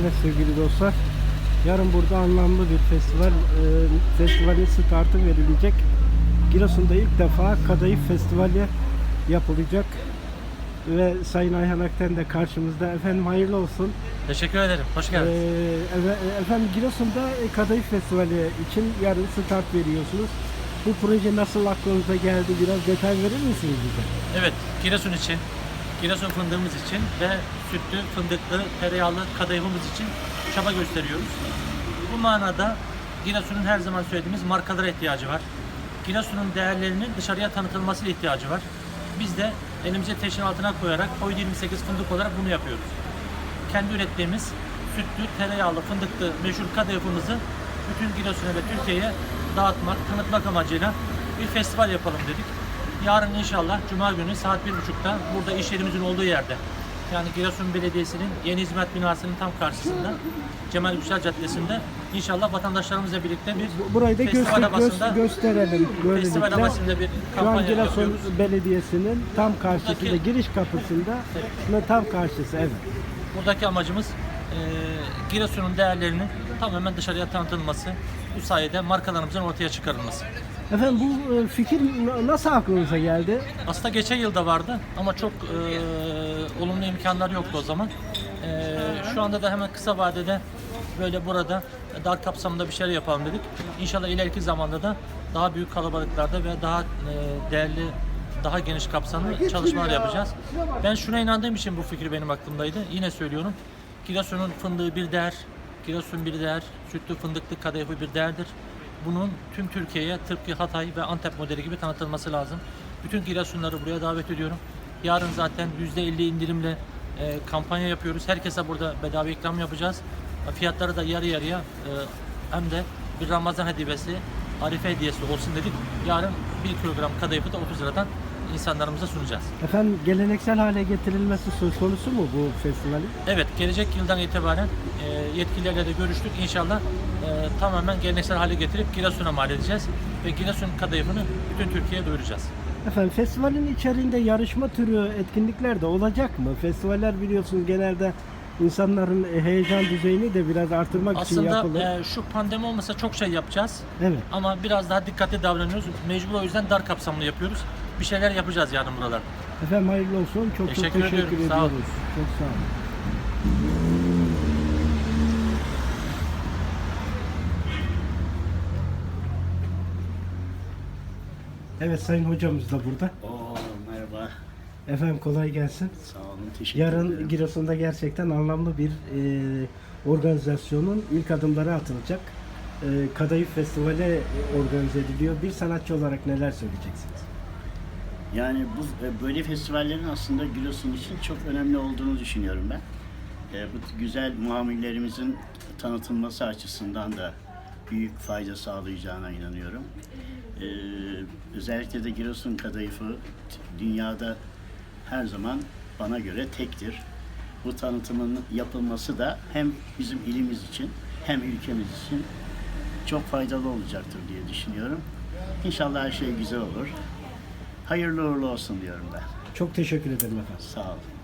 Evet sevgili dostlar. Yarın burada anlamlı bir festival, e, festivalin startı verilecek. Giresun'da ilk defa Kadayıf Festivali yapılacak. Ve Sayın Ayhan Akten de karşımızda. Efendim hayırlı olsun. Teşekkür ederim. Hoş Ee, geldiniz. eve- efendim Giresun'da e, Kadayıf Festivali için yarın start veriyorsunuz. Bu proje nasıl aklınıza geldi? Biraz detay verir misiniz bize? Evet, Giresun için, Giresun fındığımız için ve sütlü, fındıklı, tereyağlı kadayıfımız için çaba gösteriyoruz. Bu manada Giresun'un her zaman söylediğimiz markalara ihtiyacı var. Giresun'un değerlerinin dışarıya tanıtılması ihtiyacı var. Biz de elimize teşhin altına koyarak Koy 28 fındık olarak bunu yapıyoruz. Kendi ürettiğimiz sütlü, tereyağlı, fındıklı meşhur kadayıfımızı bütün Giresun'a ve Türkiye'ye dağıtmak, tanıtmak amacıyla bir festival yapalım dedik. Yarın inşallah Cuma günü saat 1.30'da burada iş yerimizin olduğu yerde yani Giresun Belediyesi'nin yeni hizmet binasının tam karşısında Cemal Yüksel Caddesi'nde inşallah vatandaşlarımızla birlikte bir Burayı da festival havasında gö- gösterelim. festival havasında bir şu an kampanya Giresun yapıyoruz. Belediyesi'nin tam karşısında, Buradaki- giriş kapısında ve tam karşısı evet. Buradaki amacımız e, Giresun'un değerlerinin tamamen dışarıya tanıtılması. Bu sayede markalarımızın ortaya çıkarılması. Efendim bu e, fikir na- nasıl aklınıza geldi? Aslında geçen yılda vardı ama çok e, olumlu imkanlar yoktu o zaman. E, şu anda da hemen kısa vadede böyle burada dar kapsamında bir şeyler yapalım dedik. İnşallah ileriki zamanda da daha büyük kalabalıklarda ve daha e, değerli, daha geniş kapsamlı çalışmalar yapacağız. Ben şuna inandığım için bu fikir benim aklımdaydı. Yine söylüyorum. Giresun'un fındığı bir değer, Giresun bir değer, sütlü fındıklı kadayıfı bir değerdir. Bunun tüm Türkiye'ye tıpkı Hatay ve Antep modeli gibi tanıtılması lazım. Bütün Giresunları buraya davet ediyorum. Yarın zaten %50 indirimle e, kampanya yapıyoruz. Herkese burada bedava ikram yapacağız. E, Fiyatları da yarı yarıya e, hem de bir Ramazan hediyesi, Arife hediyesi olsun dedik. Yarın 1 kilogram kadayıfı da 30 liradan insanlarımıza sunacağız. Efendim geleneksel hale getirilmesi söz konusu mu bu festivalin? Evet, gelecek yıldan itibaren e, yetkililerle de görüştük. İnşallah e, tamamen geleneksel hale getirip Giresun'a mal edeceğiz. Ve Giresun kadayıfını bütün Türkiye'ye duyuracağız. Efendim festivalin içerisinde yarışma türü etkinlikler de olacak mı? Festivaller biliyorsunuz genelde insanların e, heyecan düzeyini de biraz artırmak için yapılır. Aslında e, şu pandemi olmasa çok şey yapacağız. Evet. Ama biraz daha dikkatli davranıyoruz. Mecbur o yüzden dar kapsamlı yapıyoruz. Bir şeyler yapacağız yarın buralarda. Efendim hayırlı olsun. Çok Teşekkür çok teşekkür ediyorum. ediyoruz. Sağ olun. Çok sağ olun. Evet sayın hocamız da burada. Oo, merhaba. Efendim kolay gelsin. Sağ olun. Teşekkür Yarın ederim. Giresun'da gerçekten anlamlı bir e, organizasyonun ilk adımları atılacak. E, Kadayıf Festivali e, organize ediliyor. Bir sanatçı olarak neler söyleyeceksiniz? Yani bu e, böyle festivallerin aslında Giresun için çok önemli olduğunu düşünüyorum ben. E, bu güzel mamullerimizin tanıtılması açısından da büyük fayda sağlayacağına inanıyorum. E, özellikle de Giresun kadayıfı dünyada her zaman bana göre tektir. Bu tanıtımın yapılması da hem bizim ilimiz için hem ülkemiz için çok faydalı olacaktır diye düşünüyorum. İnşallah her şey güzel olur. Hayırlı uğurlu olsun diyorum ben. Çok teşekkür ederim efendim. Sağ olun.